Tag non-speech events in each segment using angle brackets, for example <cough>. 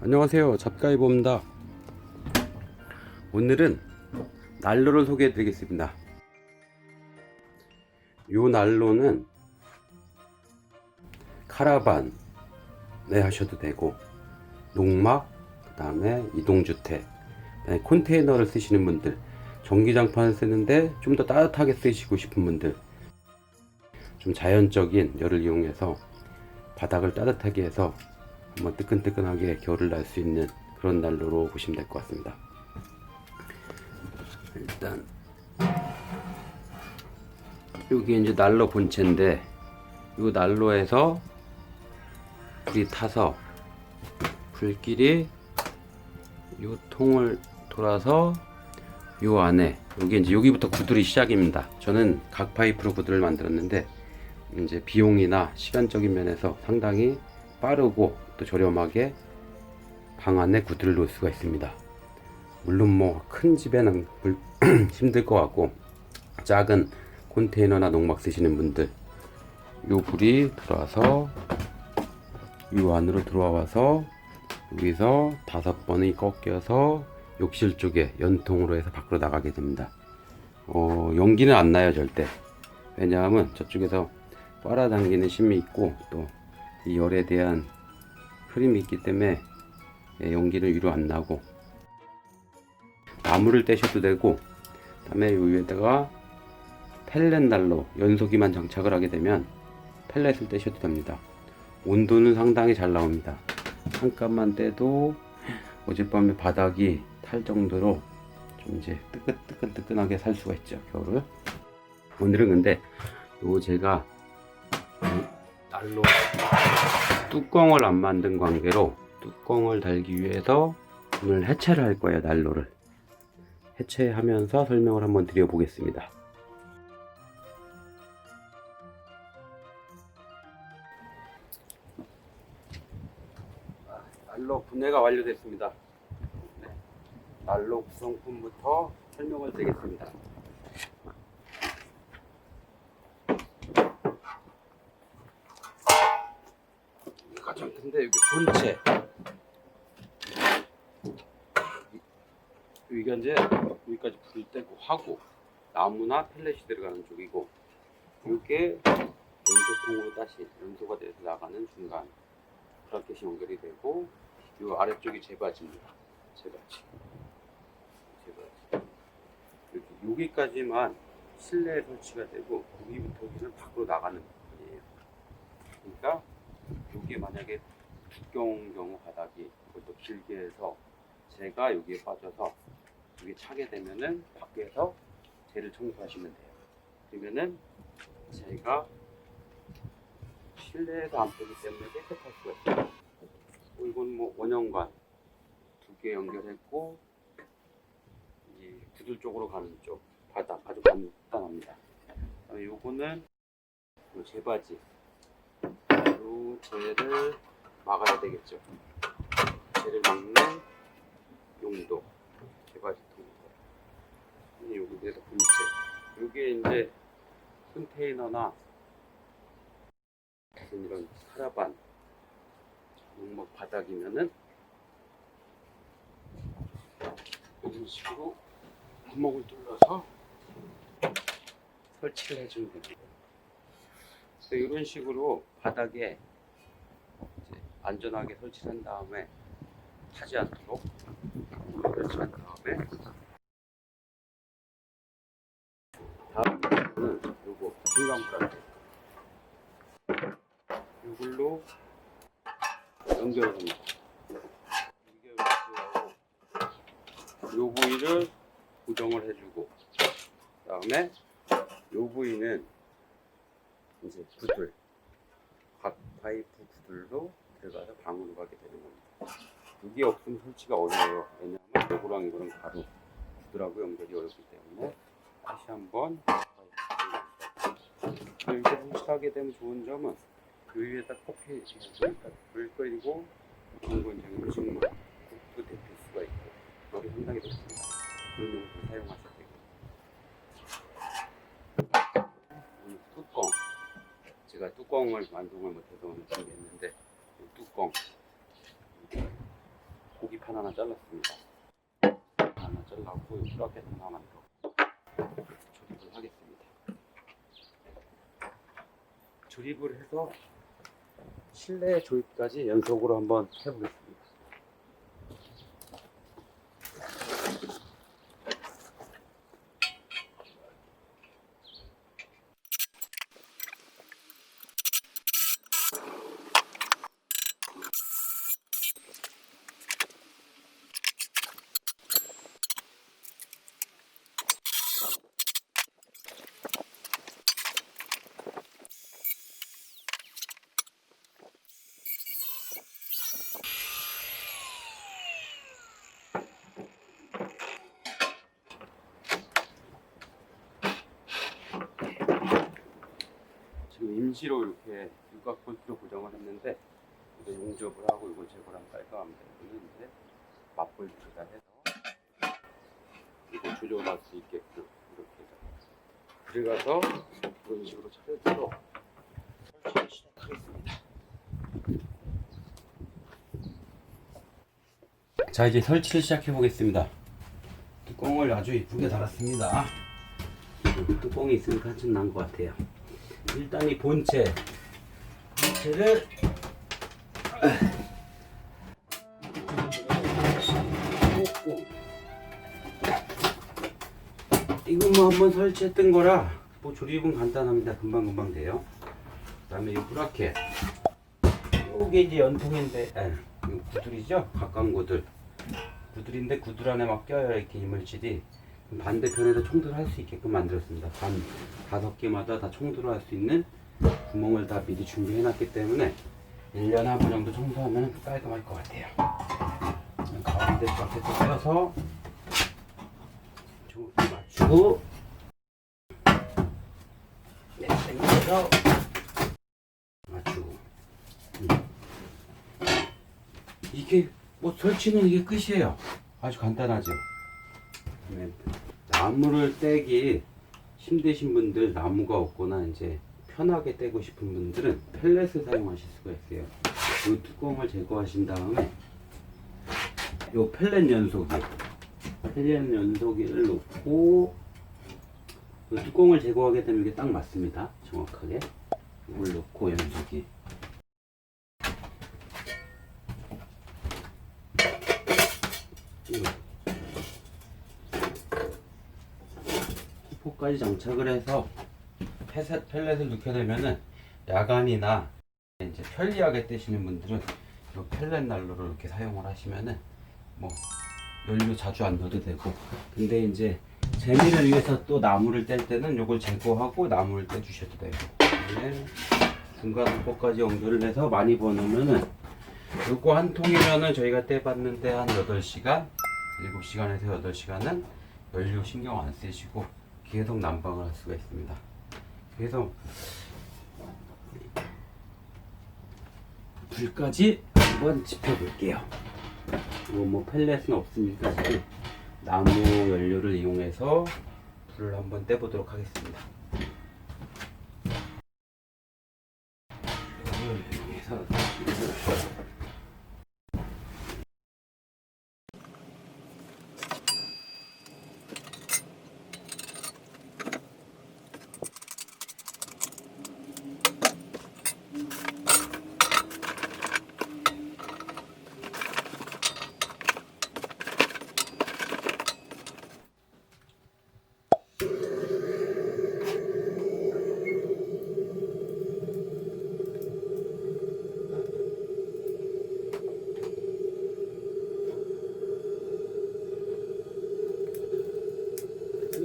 안녕하세요. 잡가이보입니다. 오늘은 난로를 소개해 드리겠습니다. 요 난로는 카라반에 하셔도 되고 농막 그 다음에 이동주택 컨테이너를 쓰시는 분들 전기장판을 쓰는데 좀 더 따뜻하게 쓰시고 싶은 분들 좀 자연적인 열을 이용해서 바닥을 따뜻하게 해서 한번 뜨끈뜨끈하게 겨울을 날 수 있는 그런 난로로 보시면 될 것 같습니다. 일단 여기 이제 난로 본체인데 이 난로에서 불이 타서 불길이 이 통을 돌아서 이 안에 여기 이제 여기부터 구들이 시작입니다. 저는 각 파이프로 구들을 만들었는데 이제 비용이나 시간적인 면에서 상당히 빠르고 또 저렴하게 방 안에 구들을 놓을 수가 있습니다. 물론 뭐 큰 집에는 불- <clears throat> 힘들 것 같고 작은 컨테이너나 농막 쓰시는 분들 요 불이 들어와서 요 안으로 들어와서 여기서 다섯 번이 꺾여서 욕실 쪽에 연통으로 해서 밖으로 나가게 됩니다. 어, 연기는 안 나요 절대. 왜냐하면 저쪽에서 빨아당기는 심이 있고 또 이 열에 대한 흐름이 있기 때문에 예, 연기는 위로 안 나고 나무를 떼셔도 되고 그다음에 요 위에다가 펠렛 난로 연소기만 장착을 하게 되면 펠렛을 떼셔도 됩니다. 온도는 상당히 잘 나옵니다. 잠깐만 떼도 어젯밤에 바닥이 탈 정도로 좀 이제 뜨끈뜨끈뜨끈하게 살 수가 있죠 겨울을. 오늘은 근데 요 제가 이 난로 뚜껑을 안 만든 관계로 뚜껑을 달기 위해서 오늘 해체를 할 거예요 난로를. 해체하면서 설명을 한번 드려보겠습니다. 아, 난로 분해가 완료됐습니다. 네. 난로 구성품부터 설명을 드리겠습니다 큰데 여기 본체. 여기가 이제 여기까지 불을 떼고 하고 나무나 펠렛이 들어가는 쪽이고 이게 연소통으로 다시 연소가 돼서 나가는 중간 브라켓이 연결이 되고 이 아래쪽이 제바지입니다. 제바지 제바지 여기 여기까지만 실내에 설치가 되고 여기부터 여기는 밖으로 나가는 부분이에요. 그러니까 여기 만약에 두꺼운 경우 바닥이 그것도 길게 해서 제가 여기에 빠져서 여기 차게 되면은 밖에서 쟤를 청소하시면 돼요. 그러면은 제가 실내에서 안 빼기 때문에 깨끗할 수가 있어요. 어, 이건 뭐 원형관 두 개 연결했고 이 구들 쪽으로 가는 쪽 바닥 아주 간단합니다. 요거는 요 제바지 요 쟤를 막아야 되겠죠. 쟤를 막는 용도 제바지 통도. 이 여기에서 본체. 요게 이제 컨테이너나 무슨 이런 카라반 농막 바닥이면은 이런 식으로 구멍을 뚫어서 설치를 해주면 됩니다. 이런 식으로 바닥에 안전하게 설치한 다음에 타지 않도록 설치한 다음에 다음은 요거 중간불 이걸로 연결을 합니다. 이게 이렇게 요 부위를 고정을 해주고 그 다음에 요 부위는 이제 구들 각 파이프 구들로 들어가서 방으로 가게 되는 겁니다. 여기 없으면 설치가 어려워요. 왜냐하면 요거랑 이거랑 바로 구들하고 연결이 어렵기 때문에 다시 한번 이렇게 설치하게 되면 좋은 점은 그 위에다 커피 그러니까 불 끓이고 전분쟁이 음식물 국도 데필 수가 있고 열이 상당히 좋습니다. 그런 용도 사용하셔도 되고 이 뚜껑 제가 뚜껑을 완성을 못해서 오늘 준비했는데 이 뚜껑 고기판 하나 잘랐습니다. 하나 잘랐고 이 브라켓 하나만 더 조립을 하겠습니다. 조립을 해서 실내 조립까지 연속으로 한번 해보겠습니다. 임시로 이렇게 육각 볼트로 고정을 했는데 이거 용접을 하고 이걸 제거를 한번 깔까 합니다. 이거는 이제 맞볼트다 해서 이거 조절할 수 있게끔 이렇게 해서 들어가서 이런 식으로 차례대로 설치를 시작하겠습니다. 자 이제 설치를 시작해 보겠습니다. 뚜껑을 아주 이쁘게 달았습니다. 뚜껑이 있으니까 좀 난 것 같아요. 일단 이 본체. 본체를 꽂고 이건 뭐 한번 설치했던 거라 뭐 조립은 간단합니다. 금방 금방 돼요. 그 다음에 이 브라켓 이게 이제 연통인데. 에, 이거 구들이죠? 각광 구들. 구들인데 구들 안에 막 껴요 이렇게 이물질이 반대편에서 총들할 수 있게끔 만들었습니다. 반 다섯 개마다 다 총들을 할 수 있는 구멍을 다 미리 준비해 놨기 때문에 1년에 한 번 정도 청소하면 깔끔할 것 같아요. 가운데 밖에 껴서 좀 맞추고 네, 당겨서 맞추고 음. 이게 뭐 설치는 이게 끝이에요. 아주 간단하죠. 네. 나무를 떼기 힘드신 분들 나무가 없거나 이제 편하게 떼고 싶은 분들은 펠렛을 사용하실 수가 있어요. 이 뚜껑을 제거하신 다음에 이 펠렛 연소기 펠렛 연소기를 놓고 이 뚜껑을 제거하게 되면 이게 딱 맞습니다. 정확하게 이걸 놓고 연소기 키포까지 장착을 해서 펠렛, 펠렛을 넣게 되면은 야간이나 이제 편리하게 떼시는 분들은 이 펠렛 난로를 이렇게 사용을 하시면은 뭐 연료 자주 안 넣어도 되고 근데 이제 재미를 위해서 또 나무를 뗄 때는 이걸 제거하고 나무를 떼 주셔도 되고 네. 중간 코까지 연결을 해서 많이 버놓으면은 요거 한 통이면은 저희가 떼봤는데 한 8시간 7시간에서 8시간은 연료 신경 안 쓰시고 계속 난방을 할 수가 있습니다. 그래서 불까지 한번 지펴볼게요. 이거 뭐 펠렛은 없으니까 나무 연료를 이용해서 불을 한번 떼보도록 하겠습니다.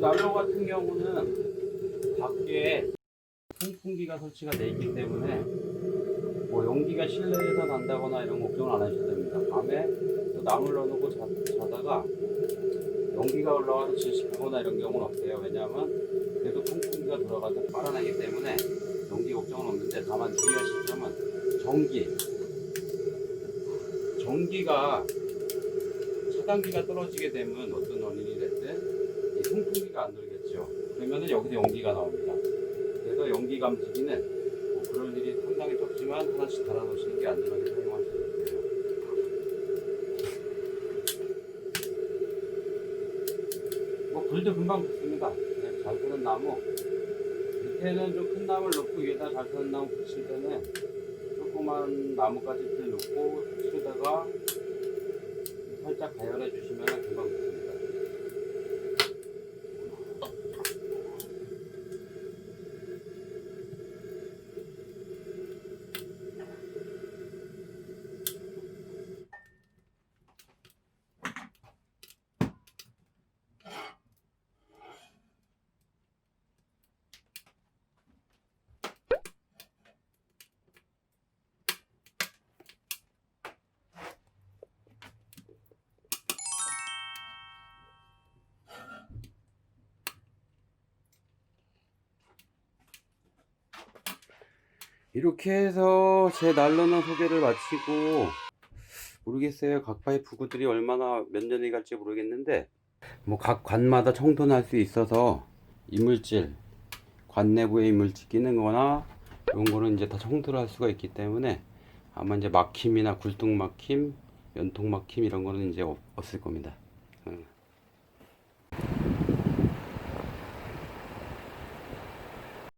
난로 같은 경우는 밖에 통풍기가 설치가 되어 있기 때문에 뭐 연기가 실내에서 난다거나 이런 걱정을 안 하셔도 됩니다. 밤에 또 나물 넣어놓고 자, 자다가 연기가 올라와서 질식하거나 이런 경우는 없어요. 왜냐하면 그래도 통풍기가 들어가서 빨아내기 때문에 연기 걱정은 없는데 다만 주의하실 점은 전기 전기가 차단기가 떨어지게 되면 어떤 원인이 통풍기가 안 돌겠죠. 그러면은 여기서 연기가 나옵니다. 그래서 연기 감지기는 뭐 그럴 일이 상당히 적지만 하나씩 달아놓으시는 게 안전하게 사용할 수 있어요. 뭐 불도 금방 붙습니다. 네, 잘 펴는 나무 밑에는 좀 큰 나무를 놓고 위에다 잘 펴는 나무 붙일 때는 조그만 나뭇가지들 놓고 치에다가 살짝 가열해 주시면 금방 붙습니다. 이렇게 해서 제 난로는 소개를 마치고 모르겠어요. 각 파이프 구들이 얼마나 몇 년이 갈지 모르겠는데 뭐 각 관마다 청소는 할 수 있어서 이물질 관 내부에 이물질 끼는 거나 이런 거는 이제 다 청소를 할 수가 있기 때문에 아마 이제 막힘이나 굴뚝 막힘, 연통 막힘 이런 거는 이제 없- 없을 겁니다. 응.